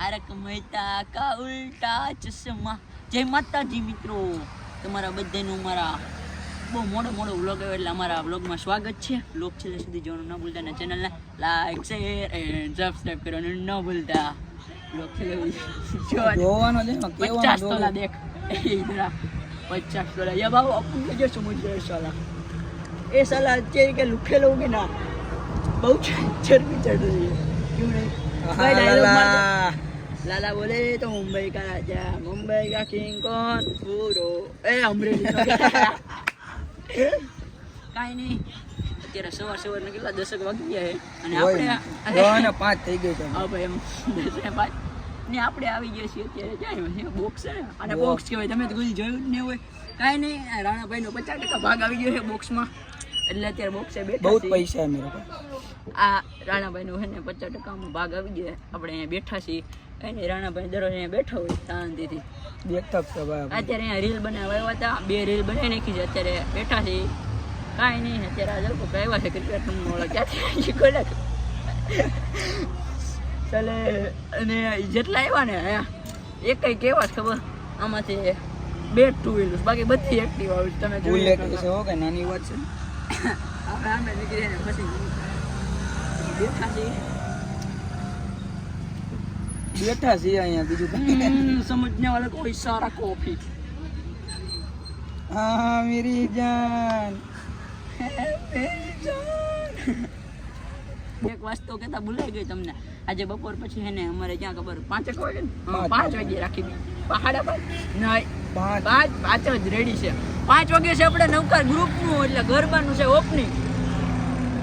તારક મહેતા કા ઉલ્ટા ચશ્મા. જય માતાજી મિત્રો. તમારા બધાનું મારા બહુ મોડો મોડો વ્લોગ આવ્યો એટલે અમારા વ્લોગમાં સ્વાગત છે. વ્લોગ છે સુધી જોવાનું ન ભૂલતા અને ચેનલને લાઈક શેર એન્ડ સબસ્ક્રાઈબ કરવાનું ન ભૂલતા. વ્લોગ છે પચાસ તોલા દેખ. પચાસ તોલા. યા બાબુ અપુ જો સમજ રહ્યો સાલા. એ સાલા છે કે લુખેલો કે ના? બહુ ચરબી ચડી છે. કેવું નહીં? લાલા બોલે તો મુંબઈ કા રાજા મુંબઈ કા કિંગ કોણ પૂરો એ અમરેલી કાઈ નહીં અત્યારે સવાર સવાર ને કેટલા દશક વાગી ગયા અને આપણે પાંચ થઈ ગઈ છે હા ભાઈ એમ દસ ને ને આપણે આવી ગયા છીએ અત્યારે ક્યાંય બોક્સ છે અને બોક્સ કહેવાય તમે કોઈ જોયું જ નહીં હોય કાંઈ નહીં રાણાભાઈનો પચાસ ટકા ભાગ આવી ગયો છે બોક્સમાં એટલે અત્યારે બોક્સે બેઠા બહુ પૈસા છે આ રાણાભાઈનો છે ને પચાસ ટકામાં ભાગ આવી ગયો આપણે અહીંયા બેઠા છીએ નહીં રાણાભાઈ દરરોજ અહીંયા બેઠા હોય શાંતિથી. દેખતા જ ભાઈ અત્યારે અહીંયા રીલ બનાવવા આવ્યા હતા. બે રીલ બનાવી નાખી છે. અત્યારે બેઠા છે. કાંઈ નહીં અત્યારે આ લોકો આવ્યા છે. ક્રિકેટ રમવા ક્યાંથી શીખવાડે ચાલે અને જેટલા આવ્યા ને અહીંયા એક કંઈ કેવા ખબર? આમાંથી બે ટુ વ્હીલર્સ બાકી બધી એક્ટિવ આવી તમે જોઈ. છે હો કે નાની વાત છે? આપણે આમે નીકળીને પછી બેઠા છીએ બેઠા છીએ અહીંયા બીજું કાંઈ સમજને વાળા કોઈ સારા કોફી. હા મેરી જાન. એક વાસ્તો કેતા ભૂલાઈ ગઈ તમને. આજે બપોર પછી હે ને અમારે ક્યાં ખબર? પાંચેક વાગે પાંચ. પાંચ વાગે રાખી દીધી પહાડા પર? નહીં. પાંચ. પાંચ પાંચ જ રેડી છે. પાંચ વાગે છે આપણે નવકાર ગ્રુપનું એટલે ગરબાનું છે ઓપનિંગ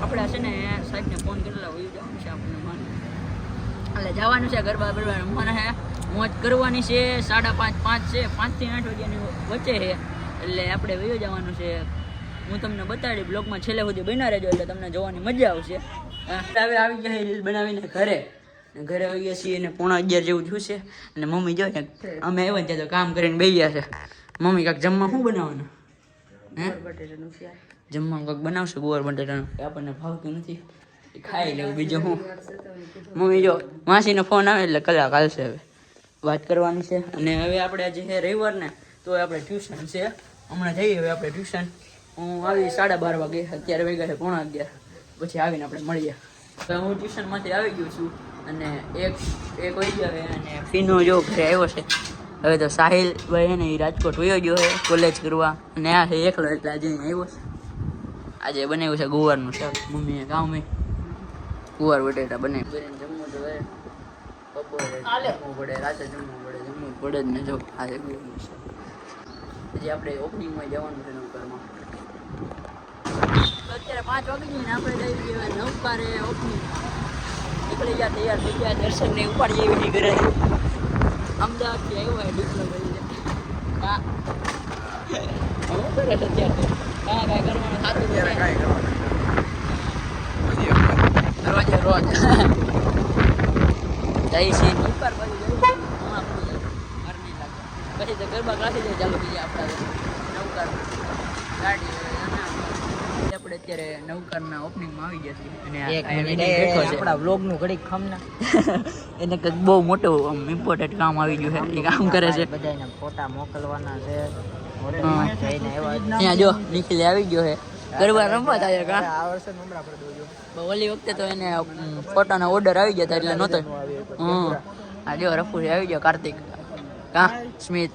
આપણે છે ને સાહેબને ફોન કરેલા હોય જવાનું છે આપણને માન એટલે જવાનું છે ગરબા બરબા રમવાના છે મોજ કરવાની છે. સાડા પાંચ પાંચ છે. પાંચથી આઠ વાગ્યાની વચ્ચે છે એટલે આપણે વયો જવાનું છે. હું તમને બતાડી બ્લોગમાં છેલ્લે સુધી બના રહેજો એટલે તમને જોવાની મજા આવશે. હા, હવે આવી ગયા રીલ બનાવીને ઘરે. ઘરે આવી ગયા છીએ અને પોણા અગિયાર જેવું થયું છે. અને મમ્મી જો અમે ને ત્યાં તો કામ કરીને બે ગયા છે. મમ્મી કાંક જમવા શું બનાવવાનું? હે? જમવાનું કાંક બનાવશે ગુવાર બટેટાનું? આપણને ભાવતું નથી. ખાઈ લેવું બીજું શું? મમ્મી જો માસીનો ફોન આવે એટલે કલાક હાલશે હવે. વાત કરવાની છે. અને હવે આપણે આજે છે રવિવાર ને તો આપણે ટ્યુશન છે. હમણાં જઈએ હવે આપણે ટ્યુશન. હું આવી સાડા બાર વાગે, અત્યારે વાગ્યા છે પોણા અગિયાર. પછી આવીને આપણે મળીએ. તો હું ટ્યુશનમાંથી આવી ગયો છું અને એક એક વહી હવે અને ફીનો જો ઘરે આવ્યો છે. હવે તો સાહિલ ભાઈ ને એ રાજકોટ વયો ગયો છે કોલેજ કરવા. અને આ છે એકલો એટલે આજે આવ્યો છે. આજે બનાવ્યું છે ગુવારનું શાક, મમ્મીએ ગામે ગુવાર બટેટા બને જમવું તો બપોરે જમવું પડે રાતે જમવું પડે જમવું પડે જ ને જો આપણે ઓપનિંગમાં જવાનું છે નવકારમાં અત્યારે પાંચ વાગી ને આપણે જઈ ગયા નવકારે ઓપનિંગ નીકળી ગયા તૈયાર થઈ ગયા દર્શનને ઉપાડી એવી ઘરે અમદાવાદથી આવ્યો હોય ડિપ્લોમા હા. હું કરે અત્યારે? હા કાંઈ કરવાનું. રોજ જઈ છે બાજુ જઈ લાગે. પછી તો ગરબા ક્લાસી જાય ચાલુ જાય આપણા નવકાર ગાડી આપણે અત્યારે નવકારના ઓપનિંગમાં આવી ગયા છીએ. અને આપણા વ્લોગનું ઘડીક ખમના. એને કંઈક બહુ મોટું આમ ઇમ્પોર્ટન્ટ કામ આવી ગયું છે. એ કામ કરે છે. બધાને ફોટા મોકલવાના છે. અહીંયા જો નિખિલ આવી ગયો છે. ગરબા રમવા થાય કા? આ વર્ષે નંબર આપણે દોજો ઓલી વખતે તો એને ફોટાના ઓર્ડર આવી ગયા હતા એટલે નહોતો. હમ. આ જો રફુરી આવી ગયો કાર્તિક. કા? સ્મિત.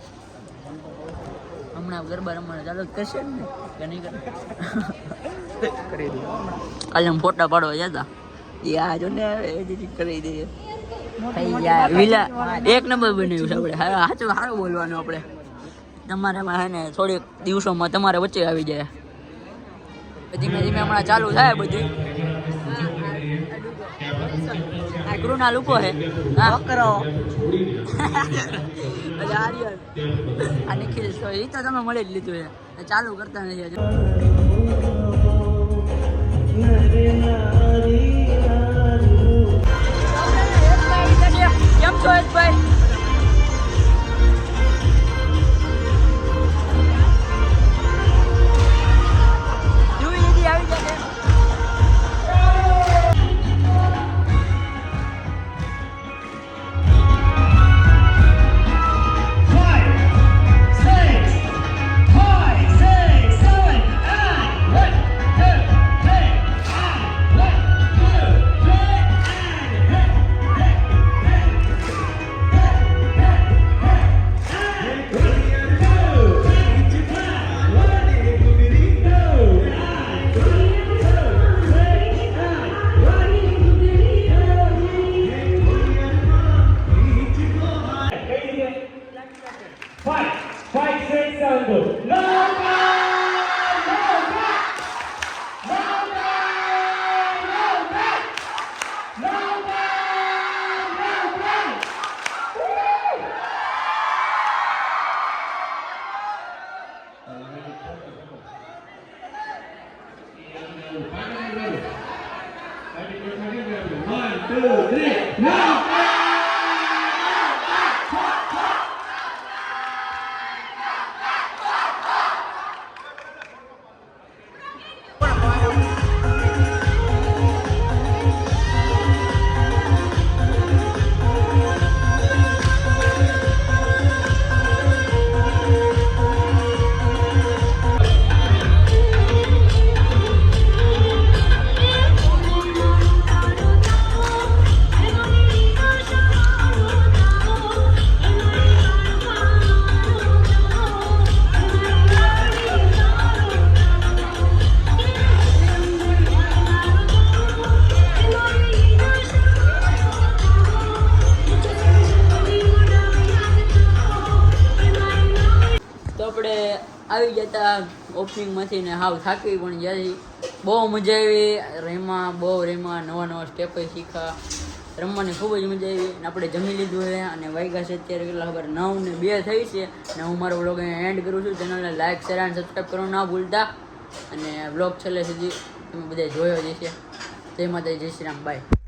હમણાં ગરબા રમવાના ચાલુ કરશે ને કે નહીં કરે? કરી દો કાલે ફોટા પાડવા જતા એ આ જો ને એડિટિંગ કરી દઈએ. વિલા એક નંબર બનાવ્યું છે આપણે. હા સાચું સારું બોલવાનું આપણે. તમારામાં હે ને થોડીક દિવસોમાં તમારે વચ્ચે આવી જાય. ધીમે ધીમે હમણાં ચાલુ થાય બધું આ ગૃહના લોકો હે. હા. કરો. એટલે આર્યન આ નિખિલ તો એ તો તમે મળી જ લીધું છે ચાલુ કરતા નથી dois, três, não! આવી જતા ઓપનિંગમાંથી ને હાવ થાકી પણ જાય બહુ મજા આવી. રેમા બહુ રેમા નવા નવા સ્ટેપ શીખા રમવાની ખૂબ જ મજા આવી. અને આપણે જમી લીધું છે અને વાગ્યા છે અત્યારે કેટલા ખબર નવ ને બે થઈ છે. અને હું મારો વ્લોગ એન્ડ કરું છું. ચેનલને લાઈક શેર અને સબસ્ક્રાઈબ કરવાનું ના ભૂલતા. અને વ્લોગ છેલ્લે સુધી તમે બધા જોયો જ છે જય માતા જય શ્રી રામ. બાય